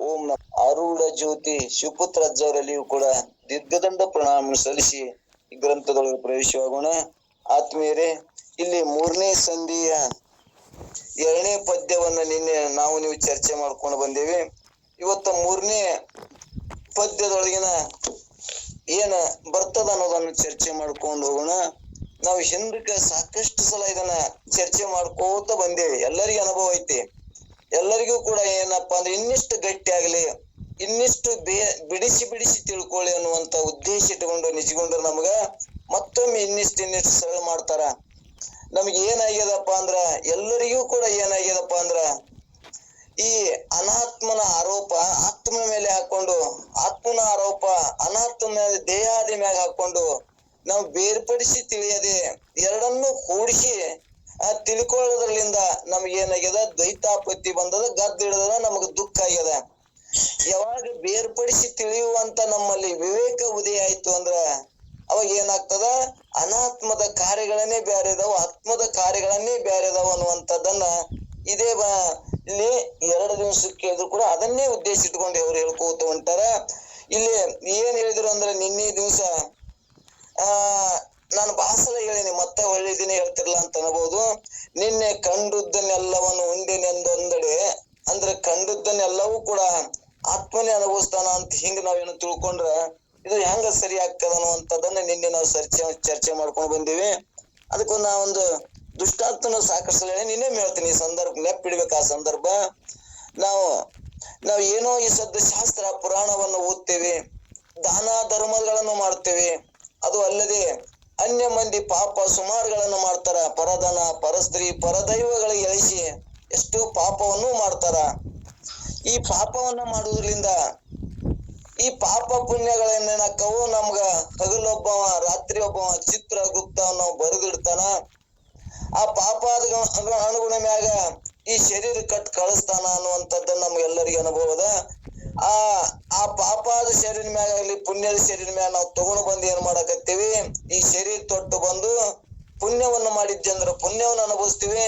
ಓಂ ಆರೂಢ ಜ್ಯೋತಿ ಶಿವಪುತ್ರ ಅಜ್ಜವರಲ್ಲಿಯೂ ಕೂಡ ದೀರ್ಘದಂಡ ಪ್ರಣಾಮ ಸಲ್ಲಿಸಿ ಈ ಗ್ರಂಥದೊಳಗೆ ಪ್ರವೇಶವಾಗೋಣ. ಆತ್ಮೀಯರೇ, ಇಲ್ಲಿ ಮೂರನೇ ಸಂಧಿಯ ಎರಡನೇ ಪದ್ಯವನ್ನ ನಿನ್ನೆ ನಾವು ನೀವು ಚರ್ಚೆ ಮಾಡ್ಕೊಂಡು ಬಂದೇವಿ. ಇವತ್ತ ಮೂರನೇ ಪದ್ಯದೊಳಗಿನ ಏನ ಬರ್ತದ ಅನ್ನೋದನ್ನ ಚರ್ಚೆ ಮಾಡ್ಕೊಂಡು ಹೋಗೋಣ. ನಾವು ಹಿಂದಕ್ಕೆ ಸಾಕಷ್ಟು ಸಲ ಇದನ್ನ ಚರ್ಚೆ ಮಾಡ್ಕೋತ ಬಂದೇವಿ. ಎಲ್ಲರಿಗೂ ಅನುಭವ ಐತಿ. ಎಲ್ಲರಿಗೂ ಕೂಡ ಏನಪ್ಪಾ ಅಂದ್ರೆ ಇನ್ನಿಷ್ಟು ಗಟ್ಟಿ ಆಗ್ಲಿ ಇನ್ನಿಷ್ಟು ಬೇ, ಬಿಡಿಸಿ ಬಿಡಿಸಿ ತಿಳ್ಕೊಳ್ಳಿ ಅನ್ನುವಂತ ಉದ್ದೇಶ ಇಟ್ಕೊಂಡು ನಿಜಗೊಂಡ್ರ ನಮಗ ಮತ್ತೊಮ್ಮೆ ಇನ್ನಿಷ್ಟು ಇನ್ನಿಷ್ಟು ಸರಳ ಮಾಡ್ತಾರ. ನಮ್ಗೆ ಏನಾಗ್ಯದಪ್ಪ ಅಂದ್ರ ಎಲ್ಲರಿಗೂ ಕೂಡ ಏನಾಗ್ಯದಪ್ಪ ಅಂದ್ರ ಈ ಅನಾತ್ಮನ ಆರೋಪ ಆತ್ಮ ಮೇಲೆ ಹಾಕೊಂಡು, ಆತ್ಮನ ಆರೋಪ ಅನಾತ್ಮ ದೇಹಾದಿ ಮ್ಯಾಗ ಹಾಕೊಂಡು ನಾವು ಬೇರ್ಪಡಿಸಿ ತಿಳಿಯದೆ ಎರಡನ್ನೂ ಕೂಡಿಸಿ ಆ ತಿಳ್ಕೊಳ್ಳೋದ್ರಲಿಂದ ನಮ್ಗೆ ಏನಾಗ್ಯದ? ದ್ವೈತಾಪತ್ತಿ ಬಂದದ ಗದ್ದ ಹಿಡಿದದ ನಮಗ ದುಃಖ ಆಗ್ಯದ. ಯಾವಾಗ ಬೇರ್ಪಡಿಸಿ ತಿಳಿಯುವಂತ ನಮ್ಮಲ್ಲಿ ವಿವೇಕ ಉದಯ ಆಯ್ತು ಅಂದ್ರ ಅವಾಗ ಏನಾಗ್ತದ? ಅನಾತ್ಮದ ಕಾರ್ಯಗಳನ್ನೇ ಬ್ಯಾರೆ ಇದಾವ, ಆತ್ಮದ ಕಾರ್ಯಗಳನ್ನೇ ಬ್ಯಾರೆ ಇದಾವ ಅನ್ನುವಂಥದ್ದನ್ನ ಇದೇ ಇಲ್ಲಿ ಎರಡು ದಿವಸಕ್ಕೆ ಕೇಳಿದ್ರು ಕೂಡ ಅದನ್ನೇ ಉದ್ದೇಶ ಇಟ್ಕೊಂಡು ಅವ್ರು ಹೇಳ್ಕೋತ ಹೊಂಟಾರ. ಇಲ್ಲಿ ಏನ್ ಹೇಳಿದ್ರು ಅಂದ್ರೆ ನಿನ್ನೆ ದಿವಸ, ಆ ನಾನು ಹೇಳೀನಿ ಹೇಳಿನಿ, ಮತ್ತೆ ಒಳ್ಳೆ ದಿನ ಹೇಳ್ತಿರ್ಲ ಅಂತ ಅನ್ಬೋದು. ನಿನ್ನೆ ಕಂಡುದ್ದನ್ನೆಲ್ಲವನ್ನು ಉಂಡೆನೆಂದೊಂದೆಡೆ ಅಂದ್ರೆ ಕಂಡುದ್ದನ್ನೆಲ್ಲವೂ ಕೂಡ ಆತ್ಮನೇ ಅನುಭವಿಸ್ತಾನ ಅಂತ ಹಿಂಗ ನಾವೇನು ತಿಳ್ಕೊಂಡ್ರ ಇದು ಹೆಂಗ ಸರಿ ಆಗ್ತದ ಅನ್ನುವಂಥದ್ದನ್ನ ನಿನ್ನೆ ನಾವು ಚರ್ಚೆ ಚರ್ಚೆ ಮಾಡ್ಕೊಂಡು ಬಂದೀವಿ. ಅದಕ್ಕೊಂದು ನಾ ಒಂದು ದುಷ್ಟಾತ್ಮನ ಸಾಕಷ್ಟು ನಿನ್ನೆ ಹೇಳ್ತೀನಿ ಈ ಸಂದರ್ಭ ನೆಪ್ಪಿಡ್ಬೇಕು ಆ ಸಂದರ್ಭ. ನಾವು ನಾವು ಏನೋ ಈ ಸದ್ದ ಶಾಸ್ತ್ರ, ಪುರಾಣವನ್ನು ಓದ್ತೇವೆ, ದಾನ ಧರ್ಮಗಳನ್ನು ಮಾಡ್ತೇವೆ. ಅದು ಅಲ್ಲದೆ ಅನ್ಯ ಮಂದಿ ಪಾಪ ಸುಮಾರುಗಳನ್ನು ಮಾಡ್ತಾರ. ಪರಧನ, ಪರಸ್ತ್ರೀ, ಪರದೈವಗಳಿಗೆ ಎಳಿಸಿ ಎಷ್ಟು ಪಾಪವನ್ನು ಮಾಡ್ತಾರ. ಈ ಪಾಪವನ್ನ ಮಾಡುವುದರಿಂದ ಈ ಪಾಪ ಪುಣ್ಯಗಳನ್ನೇನಕ್ಕವು ನಮ್ಗ ಹಗಲೊಬ್ಬವ ರಾತ್ರಿ ಒಬ್ಬವ ಚಿತ್ರಗುಪ್ತ ನಾವು ಬರೆದಿಡ್ತಾನ. ಆ ಪಾಪ ಅನುಗುಣ ಮ್ಯಾಗ ಈ ಶರೀರ ಕಟ್ ಕಳಿಸ್ತಾನ ಅನ್ನುವಂಥದ್ದನ್ನ ನಮ್ಗೆಲ್ಲರಿಗೆ ಅನುಭವದ ಆ ಆ ಪಾಪದ ಶರೀರ ಮ್ಯಾಗ ಆಗ್ಲಿ, ಪುಣ್ಯದ ಶರೀರ ಮ್ಯಾಗ ನಾವು ತಗೊಂಡು ಬಂದು ಏನ್ ಮಾಡಕತ್ತೀವಿ? ಈ ಶರೀರ ತೊಟ್ಟು ಬಂದು ಪುಣ್ಯವನ್ನು ಮಾಡಿದ್ದೆ ಅಂದ್ರೆ ಪುಣ್ಯವನ್ನು ಅನುಭವಿಸ್ತೀವಿ.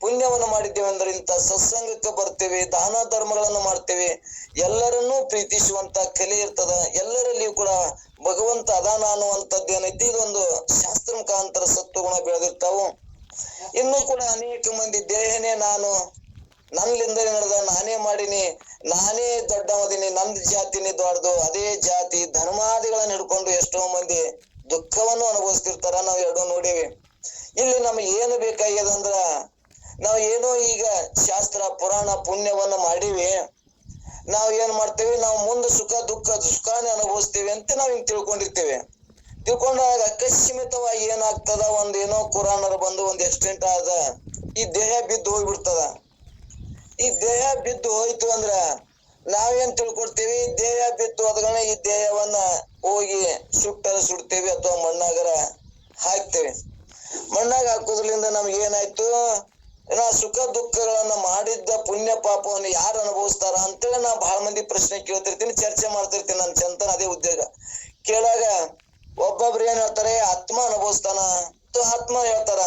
ಪುಣ್ಯವನ್ನು ಮಾಡಿದ್ದೇವೆ ಅಂದ್ರೆ ಇಂಥ ಸತ್ಸಂಗಕ್ಕೆ ಬರ್ತೇವೆ, ದಾನ ಧರ್ಮಗಳನ್ನು ಮಾಡ್ತೀವಿ. ಎಲ್ಲರನ್ನೂ ಪ್ರೀತಿಸುವಂತ ಕಲೆ ಇರ್ತದ. ಎಲ್ಲರಲ್ಲಿಯೂ ಕೂಡ ಭಗವಂತ ಅದಾನ ಅನ್ನುವಂಥದ್ದು ಏನೈತಿ? ಇದೊಂದು ಶಾಸ್ತ್ರ ಮುಖಾಂತರ ಸತ್ವಗುಣ ಬೆಳೆದಿರ್ತಾವು. ಇನ್ನು ಕೂಡ ಅನೇಕ ಮಂದಿ ದೇಹನೇ ನಾನು ನನ್ನಿಂದ ನಡೆದ, ನಾನೇ ಮಾಡೀನಿ, ನಾನೇ ದೊಡ್ಡವದಿನಿ, ನಂದ್ ಜಾತಿನೇ ದೊಡ್ಡದು ಅದೇ ಜಾತಿ, ಧರ್ಮಾದಿಗಳನ್ನ ಹಿಡ್ಕೊಂಡು ಎಷ್ಟೋ ಮಂದಿ ದುಃಖವನ್ನು ಅನುಭವಿಸ್ತಿರ್ತಾರ ನಾವು ಎರಡು ನೋಡಿವಿ. ಇಲ್ಲಿ ನಮ್ಗೆ ಏನು ಬೇಕಾಗ್ಯದಂದ್ರ ನಾವು ಏನೋ ಈಗ ಶಾಸ್ತ್ರ, ಪುರಾಣ, ಪುಣ್ಯವನ್ನ ಮಾಡಿವಿ. ನಾವ್ ಏನ್ ಮಾಡ್ತೇವೆ, ನಾವು ಮುಂದೆ ಸುಖ, ದುಃಖ, ಸುಖಾನೇ ಅನುಭವಿಸ್ತೇವೆ ಅಂತ ನಾವ್ ಹಿಂಗ್ ತಿಳ್ಕೊಂಡಿರ್ತೇವೆ. ತಿಳ್ಕೊಂಡಾಗ ಅಕಸ್ಮಿತವಾಗಿ ಏನಾಗ್ತದ? ಒಂದ್ ಏನೋ ಕುರಾನರ್ ಬಂದು ಒಂದ್ ಎಕ್ಸಿಡೆಂಟ್ ಆದ. ಈ ದೇಹ ಬಿದ್ದು ಹೋಗ್ಬಿಡ್ತದ. ಈ ದೇಹ ಬಿದ್ದು ಹೋಯ್ತು ಅಂದ್ರ ನಾವೇನ್ ತಿಳ್ಕೊಡ್ತೀವಿ? ದೇಹ ಬಿದ್ದು ಹೋದ್ಗಣ ಈ ದೇಹವನ್ನ ಹೋಗಿ ಸುಟ್ಟರ ಸುಡ್ತೀವಿ ಅಥವಾ ಮಣ್ಣಾಗರ ಹಾಕ್ತೇವೆ. ಮಣ್ಣಾಗ ಹಾಕೋದ್ರಿಂದ ನಮ್ಗೆ ಏನಾಯ್ತು ನಾ ಸುಖ ದುಃಖಗಳನ್ನ ಮಾಡಿದ್ದ ಪುಣ್ಯ ಪಾಪವನ್ನು ಯಾರು ಅನುಭವಿಸ್ತಾರ ಅಂತೇಳಿ ನಾ ಬಹಳ ಮಂದಿ ಪ್ರಶ್ನೆ ಕೇಳ್ತಿರ್ತೀನಿ, ಚರ್ಚೆ ಮಾಡ್ತಿರ್ತೀನಿ ನನ್ನ ಚಂತನ ಅದೇ ಉದ್ಯೋಗ. ಕೇಳಾಗ ಒಬ್ಬೊಬ್ರು ಏನ್ ಹೇಳ್ತಾರೆ, ಆತ್ಮ ಅನುಭವಿಸ್ತಾನ. ಆತ್ಮ ಹೇಳ್ತಾರ.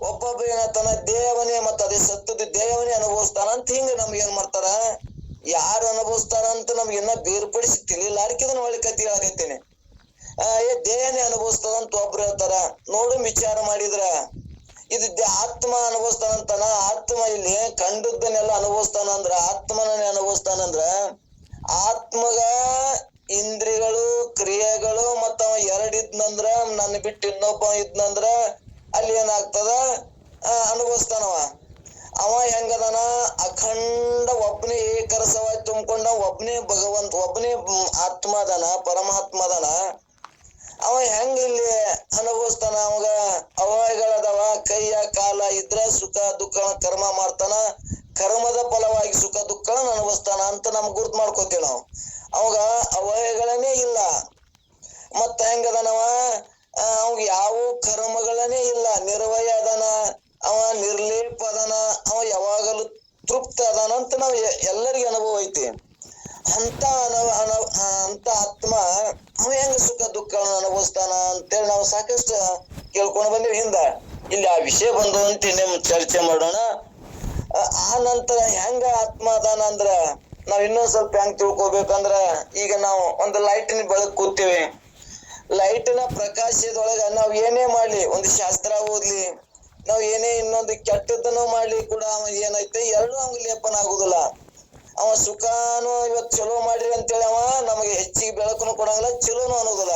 ಒಬ್ಬೊಬ್ರು ಏನ್ ಹೇಳ್ತಾನ, ದೇವನೇ ಮತ್ತ ಅದೇ ಸತ್ತದ ದೇವನೇ ಅನುಭವಿಸ್ತಾನ ಅಂತ ಹಿಂಗ ನಮ್ಗೆ ಏನ್ ಮಾಡ್ತಾರ? ಯಾರು ಅನುಭವಿಸ್ತಾರ ಅಂತ ನಮ್ಗೆ ಇನ್ನ ಬೇರ್ಪಡಿಸಿ ಇದನ್ನ ಒಳ್ಳೆ ಕತಿ ಆ, ಏ ದೇಹನೇ ಅನುಭವಿಸ್ತದ ಅಂತ ಒಬ್ರು ಹೇಳ್ತಾರ. ನೋಡು, ವಿಚಾರ ಮಾಡಿದ್ರ, ಇದು ಆತ್ಮ ಆತ್ಮ ಅನುಭವಿಸ್ತಾನಂತಾನ ಆತ್ಮ ಇಲ್ಲಿ ಕಂಡದ್ದನ್ನೆಲ್ಲ ಅನುಭವಿಸ್ತಾನ ಅಂದ್ರ ಆತ್ಮನೇ ಅನುಭವಿಸ್ತಾನಂದ್ರ ಆತ್ಮಗ ಇಂದ್ರಿಯಗಳು, ಕ್ರಿಯೆಗಳು ಮತ್ತ ಅವ ಎರಡ್ ಇದ್ನಂದ್ರ ನನ್ನ ಬಿಟ್ಟು ಇನ್ನೊಬ್ಬ ಇದ್ನಂದ್ರ ಅಲ್ಲಿ ಏನಾಗ್ತದ? ಅನುಭವಿಸ್ತಾನವ. ಅವ ಹೆಂಗದನ? ಅಖಂಡ ಒಬ್ನೇ ಏಕರಸವಾಗಿ ತುಂಬಿಕೊಂಡ ಒಬ್ನೇ ಭಗವಂತ, ಒಬ್ನೇ ಆತ್ಮದನ ಆತ್ಮ ಅದಾನ ಪರಮಾತ್ಮ ಅದಾನ ಅವ ಹೆಂಗ ಇಲ್ಲಿ ಅನುಭವಿಸ್ತಾನ? ಅವಾಗ ಅವಾಯಗಳದವ ಕೈಯ ಕಾಲ ಇದ್ರ ಸುಖ ದುಃಖ ಕರ್ಮ ಮಾಡ್ತಾನ. ಕರ್ಮದ ಫಲವಾಗಿ ಸುಖ ದುಃಖಗಳನ್ನ ಅನುಭವಿಸ್ತಾನ ಅಂತ ನಮ್ಗೆ ಗುರ್ತು ಮಾಡ್ಕೋತೀವಿ ನಾವು. ಅವಾಗ ಅವಯಗಳನ್ನೇ ಇಲ್ಲ. ಮತ್ತ ಹೆಂಗದನವ? ಅವ್ ಯಾವ ಕರ್ಮಗಳನ್ನೇ ಇಲ್ಲ. ನಿರ್ವಯ ಅದನ. ಅವ ನಿರ್ಲೇಪ ಅದನ. ಅವ ಯಾವಾಗಲೂ ತೃಪ್ತ ಅದಾನ ಅಂತ ನಾವು ಎಲ್ಲರಿಗೂ ಅನುಭವ ಐತಿ. ಅಂತ ಅನವ ಅನವ ಅಂತ ಆತ್ಮ ಅವ ಹೆಂಗ ಸುಖ ದುಃಖಗಳನ್ನ ಅನುಭವಿಸ್ತಾನ ಅಂತೇಳಿ ನಾವು ಸಾಕಷ್ಟು ಕೇಳ್ಕೊಂಡು ಬಂದಿವಿ ಹಿಂದ. ಇಲ್ಲಿ ಆ ವಿಷಯ ಬಂದು ಅಂತ ನಿಮ್ ಚರ್ಚೆ ಮಾಡೋಣ. ಆ- ನಂತರ ಹೆಂಗ ಆತ್ಮ ಅದಾನ ಅಂದ್ರ ನಾವ್ ಇನ್ನೊಂದ್ ಸ್ವಲ್ಪ ಹೆಂಗ್ ತಿಳ್ಕೊಬೇಕಂದ್ರ ಈಗ ನಾವು ಒಂದು ಲೈಟಿನ ಬೆಳಕು ಕೂತೀವಿ. ಲೈಟಿನ ಪ್ರಕಾಶದೊಳಗ ನಾವ್ ಏನೇ ಮಾಡ್ಲಿ, ಒಂದು ಶಾಸ್ತ್ರ ಓದ್ಲಿ, ನಾವ್ ಏನೇ ಇನ್ನೊಂದು ಕೆಟ್ಟದನ್ನು ಮಾಡ್ಲಿ ಕೂಡ ಅವ ಏನೈತೆ, ಎರಡು ಅವಂಗ ಲೇಪನ ಆಗುದಿಲ್ಲ. ಅವ ಸುಖಾನು ಇವತ್ ಚಲೋ ಮಾಡ್ರಿ ಅಂತೇಳಿ ಅವ ನಮಗೆ ಹೆಚ್ಚಿಗೆ ಬೆಳಕನ್ನು ಕೊಡಂಗಿಲ್ಲ, ಚಲೋನು ಅನ್ನೋದಿಲ್ಲ.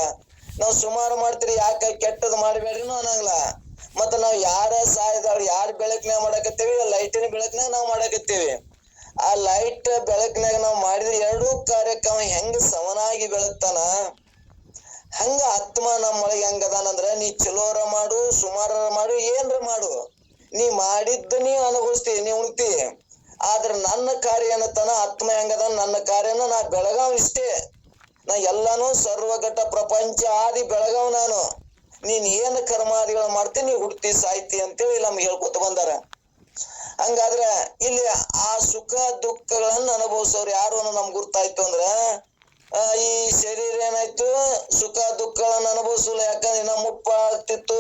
ನಾವ್ ಸುಮಾರು ಮಾಡ್ತೀರಿ, ಯಾಕ ಕೆಟ್ಟದ್ ಮಾಡ್ಬೇಡ್ರಿನು ಅನ್ನಂಗಿಲ್ಲ. ಮತ್ತ ನಾವ್ ಯಾರ ಸಹಾಯದ ಯಾರ ಬೆಳಕಿನಾಗ ಮಾಡಾಕತ್ತೇವಿ ಲೈಟಿನ ಬೆಳಕಿನಾಗ ನಾವ್ ಮಾಡಾಕತ್ತೇವಿ. ಆ ಲೈಟ್ ಬೆಳಕಿನಾಗ ನಾವ್ ಮಾಡಿದ್ರೆ ಎರಡೂ ಕಾರ್ಯಕ್ರಮ ಹೆಂಗ್ ಸಮನಾಗಿ ಬೆಳಗ್ತಾನ? ಹಂಗ ಆತ್ಮ ನಮ್ಮೊಳಗೆ ಹೆಂಗದಾನಂದ್ರ ನೀ ಚಲೋರ ಮಾಡು, ಸುಮಾರರ ಮಾಡು, ಏನ್ರ ಮಾಡು. ನೀ ಮಾಡಿದ್ದು ನೀ ಅನುಭವಿಸ್ತಿ, ನೀ ಉಣ್ತಿ. ಆದ್ರ ನನ್ನ ಕಾರ್ಯ ಏನತನ ಆತ್ಮ ಹೆಂಗದ ನನ್ನ ಕಾರ್ಯನ ನಾ ಬೆಳಗಾವ್ ಇಷ್ಟೇ. ನಾ ಎಲ್ಲಾನು ಸರ್ವಘಟ ಪ್ರಪಂಚ ಆದಿ ಬೆಳಗಾವ್ ನಾನು. ನೀನ್ ಏನ್ ಕರ್ಮಾದಿಗಳ ಮಾಡ್ತಿ ನೀ ಹುಟ್ಟಿ ಸಾಯ್ತಿ ಅಂತೇಳಿ ನಮ್ಗೆ ಹೇಳ್ಕೊತ ಬಂದಾರ. ಹಂಗಾದ್ರೆ ಇಲ್ಲಿ ಆ ಸುಖ ದುಃಖಗಳನ್ನ ಅನುಭವಿಸೋರು ಯಾರು ಅನ್ನೋ ನಮ್ಗೆ ಗುರ್ತಾಯ್ತು ಅಂದ್ರ ಈ ಶರೀರ ಏನಾಯ್ತು? ಸುಖ ದುಃಖಗಳನ್ನ ಅನುಭವಿಸಲ್ಲ, ಯಾಕಂದ್ರೆ ಇನ್ನ ಮುಪ್ಪ ಆಗ್ತಿತ್ತು,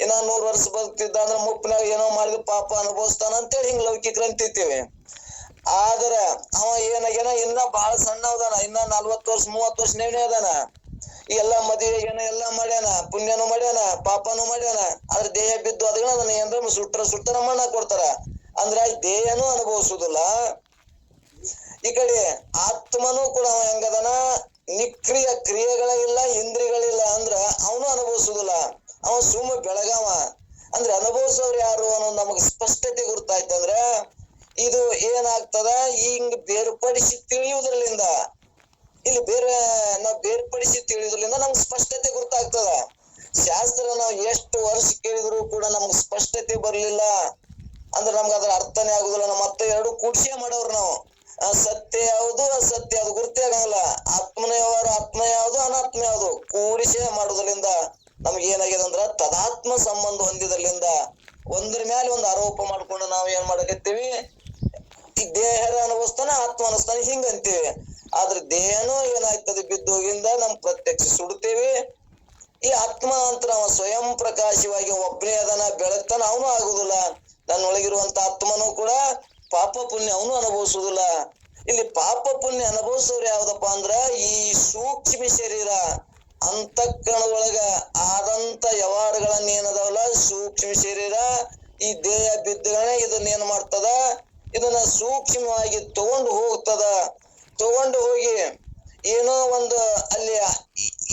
ಇನ್ನ ನೂರ್ ವರ್ಷ ಬದುಕ್ತಿದ್ದ ಅಂದ್ರೆ ಮುಪ್ಪಿನಾಗ ಏನೋ ಮಾಡಿದ ಪಾಪ ಅನುಭವಿಸ್ತಾನ ಅಂತೇಳಿ ಹಿಂಗ್ ಲೌಕಿಕ ಅಂತಿರ್ತೀವಿ ಆದ್ರ ಅವ ಏನಾಗ್ಯಾನ, ಇನ್ನ ಬಹಳ ಸಣ್ಣ ಅದಾನ, ಇನ್ನ ನಲ್ವತ್ ವರ್ಷ ಮೂವತ್ ವರ್ಷ ನೇಣೆ ಅದಾನ. ಎಲ್ಲಾ ಮದುವೆ ಏನ ಎಲ್ಲಾ ಮಾಡ್ಯಾನ, ಪುಣ್ಯನು ಮಾಡ್ಯಾನ, ಪಾಪನು ಮಾಡ್ಯಾನ, ಆದ್ರ ದೇಹ ಬಿದ್ದು ಅದನ್ನ ಅದನ್ನ ಏನ್ರ ಸುಟ್ರ ಸುಟ್ಟರ ಮಣ್ಣ ಕೊಡ್ತಾರ. ಅಂದ್ರ ದೇಹನು ಅನುಭವಿಸುದಿಲ್ಲ. ಈ ಕಡೆ ಆತ್ಮನು ಕೂಡ ಹೆಂಗದನ? ನಿಕ್ರಿಯ ಕ್ರಿಯೆಗಳಿಲ್ಲ, ಇಂದ್ರಿಯಗಳಿಲ್ಲ ಅಂದ್ರ ಅವನು ಅನುಭವಿಸುದಿಲ್ಲ. ಅವ ಸುಮ್ಮ ಬೆಳಗಾವ. ಅಂದ್ರೆ ಅನುಭವಿಸೋರು ಯಾರು ಅನ್ನೋದು ನಮಗ್ ಸ್ಪಷ್ಟತೆ ಗುರ್ತಾಯ್ತಂದ್ರ, ಇದು ಏನಾಗ್ತದ? ಹಿಂಗ್ ಬೇರ್ಪಡಿಸಿ ತಿಳಿಯುವುದ್ರಲಿಂದ ಇಲ್ಲಿ ಬೇರೆ ನಾವು ಬೇರ್ಪಡಿಸಿ ತಿಳಿದ್ರಿಂದ ನಮ್ಗೆ ಸ್ಪಷ್ಟತೆ ಗುರ್ತಾಗ್ತದ. ಶಾಸ್ತ್ರ ನಾವು ಎಷ್ಟು ವರ್ಷ ಕೇಳಿದ್ರು ಕೂಡ ನಮ್ಗೆ ಸ್ಪಷ್ಟತೆ ಬರ್ಲಿಲ್ಲ. ಅಂದ್ರೆ ನಮ್ಗೆ ಅದ್ರ ಅರ್ಥನೇ ಆಗುದಿಲ್ಲ. ನಮ್ಮ ಮತ್ತೆ ಎರಡು ಕೂಡ್ಸೆ ಮಾಡೋರು ನಾವು. ಸತ್ಯ ಯಾವುದು ಅಸತ್ಯ ಅದು ಗುರ್ತೇ ಆಗಲ್ಲ ಆತ್ಮನ ವ್ಯವಹಾರ ಆತ್ಮ ಯಾವುದು, ಅನಾತ್ಮ ಯಾವುದು ಕೂಡಿಸೇ ಮಾಡೋದ್ರಿಂದ ನಮ್ಗೆ ಏನಾಗಿದೆ ಅಂದ್ರ ತದಾತ್ಮ ಸಂಬಂಧ ಹೊಂದಿದ್ರಲಿಂದ ಒಂದ್ರ ಮೇಲೆ ಒಂದು ಆರೋಪ ಮಾಡ್ಕೊಂಡು ನಾವು ಏನ್ ಮಾಡಕತ್ತೀವಿ? ದೇಹದ ಅನುಭವಿಸ್ತಾನೆ ಆತ್ಮ ಅನಿಸ್ತಾನ ಹಿಂಗ ಅಂತೀವಿ ಆದ್ರೆ ದೇಹನೂ ಏನಾಗ್ತದೆ ಬಿದ್ದೋಗಿಂದ ನಮ್ ಪ್ರತ್ಯಕ್ಷ ಸುಡ್ತೇವೆ. ಈ ಆತ್ಮ ಅಂತ ನಾವು ಸ್ವಯಂ ಪ್ರಕಾಶವಾಗಿ ಒಬ್ಬನೇ ಅದನ್ನ ಬೆಳಗ್ತಾನ ಅವನು ಆಗುದಿಲ್ಲ. ನನ್ನೊಳಗಿರುವಂತ ಆತ್ಮನೂ ಕೂಡ ಪಾಪ ಪುಣ್ಯ ಅವನು ಅನುಭವಿಸುದಿಲ್ಲ. ಇಲ್ಲಿ ಪಾಪ ಪುಣ್ಯ ಅನುಭವಿಸೋರು ಯಾವ್ದಪ್ಪ ಅಂದ್ರ ಈ ಸೂಕ್ಷ್ಮ ಶರೀರ. ಅಂತಃಕರಣದೊಳಗ ಆದಂತ ವ್ಯವಹಾರಗಳನ್ನ ಏನದಾವಲ್ಲ? ಸೂಕ್ಷ್ಮ ಶರೀರ. ಈ ದೇಹ ಬಿದ್ದಗಳೇ ಇದನ್ನ ಏನ್ ಮಾಡ್ತದ? ಇದನ್ನ ಸೂಕ್ಷ್ಮವಾಗಿ ತಗೊಂಡು ಹೋಗ್ತದ. ತಗೊಂಡು ಹೋಗಿ ಏನೋ ಒಂದು ಅಲ್ಲಿ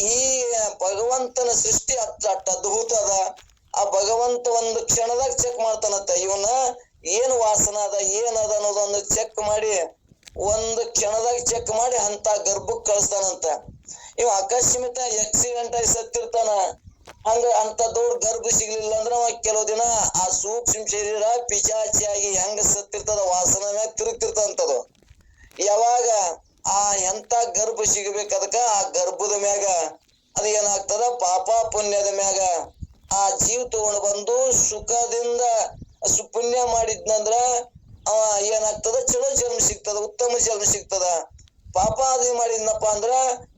ಈ ಭಗವಂತನ ಸೃಷ್ಟಿ ಅಷ್ಟು ಅದ್ಭುತ ಅದ. ಆ ಭಗವಂತ ಒಂದು ಕ್ಷಣದಾಗ ಚೆಕ್ ಮಾಡ್ತಾನತ್ತ ಇವನ ಏನು ವಾಸನ ಅದ ಏನದ ಅನ್ನೋದೊಂದು ಚೆಕ್ ಮಾಡಿ, ಒಂದು ಕ್ಷಣದಾಗ ಚೆಕ್ ಮಾಡಿ ಅಂತ ಗರ್ಭಕ್ ಕಳಿಸ್ತಾನಂತ. ಇವ ಅಕಸ್ಮಿತ ಆಕ್ಸಿಡೆಂಟ್ ಆಗಿ ಸತ್ತಿರ್ತಾನ. ಹಂಗ ಅಂತ ದೊಡ್ಡ ಗರ್ಭ ಸಿಗ್ಲಿಲ್ಲ ಅಂದ್ರ ಅವ ಕೆಲವು ದಿನ ಆ ಸೂಕ್ಷ್ಮ ಶರೀರ ಪಿಚಾಚಿಯಾಗಿ ಹೆಂಗ ಸತ್ತಿರ್ತದ, ವಾಸನ ತಿರುಗ್ತಿರ್ತಂತದು. ಯಾವಾಗ ಆ ಎಂತ ಗರ್ಭ ಸಿಗಬೇಕು ಅದಕ್ಕ? ಆ ಗರ್ಭದ ಮ್ಯಾಗ. ಅದ ಏನಾಗ್ತದ ಪಾಪ ಪುಣ್ಯದ ಮ್ಯಾಗ. ಆ ಜೀವ ತಗೊಂಡು ಬಂದು ಸುಖದಿಂದ ಪುಣ್ಯ ಮಾಡಿದ್ನಂದ್ರ ಅವ ಏನಾಗ್ತದ? ಚಲೋ ಜನ್ಮ ಸಿಗ್ತದ, ಉತ್ತಮ ಜನ್ಮ ಸಿಗ್ತದ. ಪಾಪ ಅದು ಮಾಡಿದ್ನಪ್ಪ ಅಂದ್ರ